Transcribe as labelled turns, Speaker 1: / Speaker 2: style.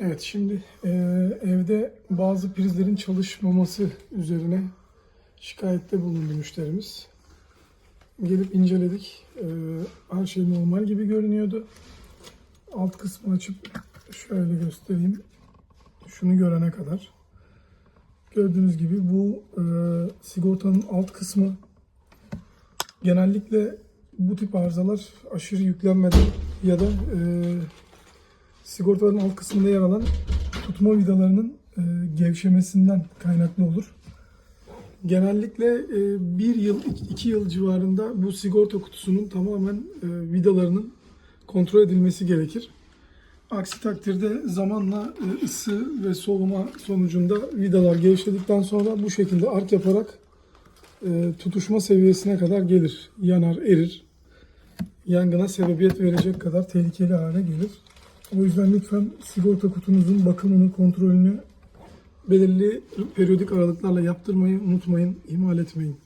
Speaker 1: Evet şimdi e, evde bazı prizlerin çalışmaması üzerine şikayette bulundu müşterimiz. Gelip inceledik. E, her şey normal gibi görünüyordu. Alt kısmı açıp şöyle göstereyim. Şunu görene kadar. Gördüğünüz gibi bu e, sigortanın alt kısmı genellikle bu tip arızalar aşırı yüklenmeden ya da e, sigortanın alt kısmında yer alan tutma vidalarının e, gevşemesinden kaynaklı olur. Genellikle e, bir yıl, iki yıl civarında bu sigorta kutusunun tamamen e, vidalarının kontrol edilmesi gerekir. Aksi takdirde zamanla e, ısı ve soğuma sonucunda vidalar gevşedikten sonra bu şekilde ark yaparak e, tutuşma seviyesine kadar gelir. Yanar, erir. Yangına sebebiyet verecek kadar tehlikeli hale gelir. O yüzden lütfen sigorta kutunuzun bakımını, kontrolünü belirli periyodik aralıklarla yaptırmayı unutmayın, ihmal etmeyin.